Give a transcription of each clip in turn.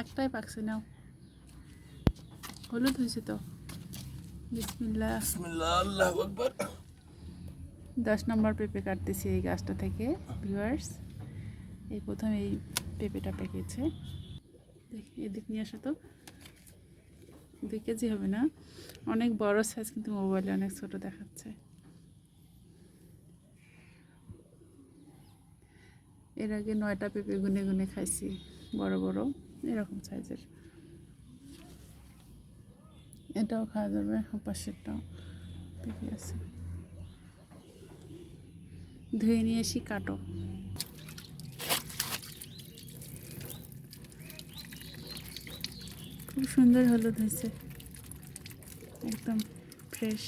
একটাই পাকছে নাও। হলুদ হয়েছে তো। বিসমিল্লা বিসমিল্লাহ আকবার। দশ নম্বর পেঁপে কাটতেছি এই গাছটা থেকে ভিউয়ার্স এই প্রথম এই পেঁপেটা পেকেছে। দেখি এদিক নিয়ে আসো তো। দুই কেজি হবে না। অনেক বড় সাইজ কিন্তু মোবাইলে অনেক ছোট দেখাচ্ছে। এর আগে নয়টা পেঁপে গুনে গুনে খাইছি বড় বড়। এরকম সাইজের। এটাও খাওয়া যাবে পাশেরটাও। পেঁপে আছে। ধুয়ে নিয়ে এসি কাটো। খুব সুন্দর হলুদ হয়েছে। একদম ফ্রেশ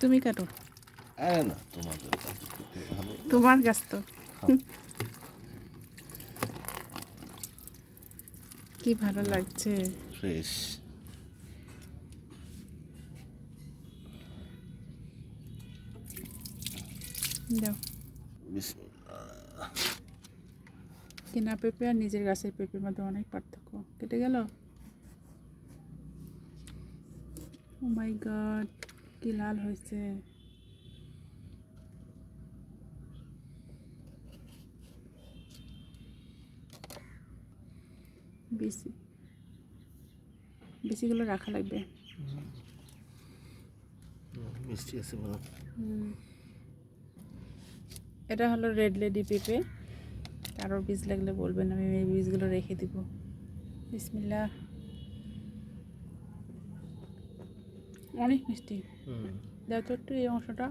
তুমি কাটো। আরে না তোমাদের তোমার গাছ তো। কি ভালো লাগছে? ফ্রেশ। দাও। কেনা পেঁপে আর নিজের গাছের পেঁপের মধ্যে অনেক পার্থক্য। কেটে গেল? ও মাই গড কি লাল হয়েছে। বেশি বেশিগুলো রাখা লাগবে। মিষ্টি আছে বলো। এটা হলো রেড লেডি পেঁপে। কারোর বীজ লাগলে বলবেন আমি এই বীজগুলো রেখে দিব। বিসমিল্লা অনেক মিষ্টি। দাও তো একটু এই অংশটা।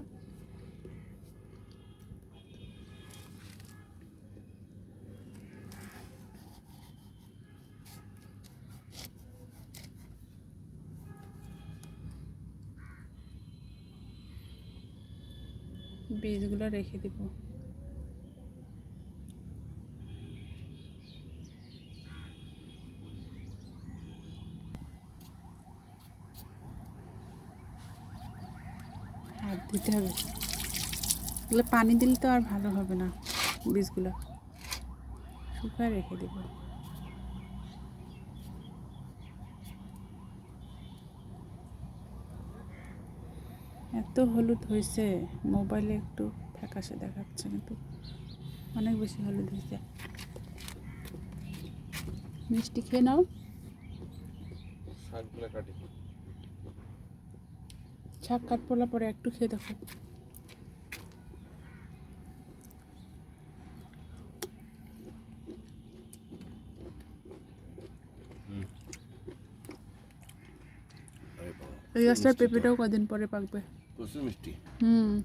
বীজগুলো রেখে দিব। হাত দিতে হবে। এগুলো পানি দিলে তো আর ভালো হবে না বীজগুলো। শুকায় রেখে দেব। এত হলুদ হয়েছে মোবাইলে একটু ফ্যাকাশে দেখাচ্ছে কিন্তু অনেক বেশি হলুদ হয়েছে। মিষ্টি খেয়ে নাও। শাক কাট। পড়লা পরে একটু খেয়ে দেখো। এই গাছটার পেঁপেটাও কদিন পরে পাকবে। コスミティ。うん。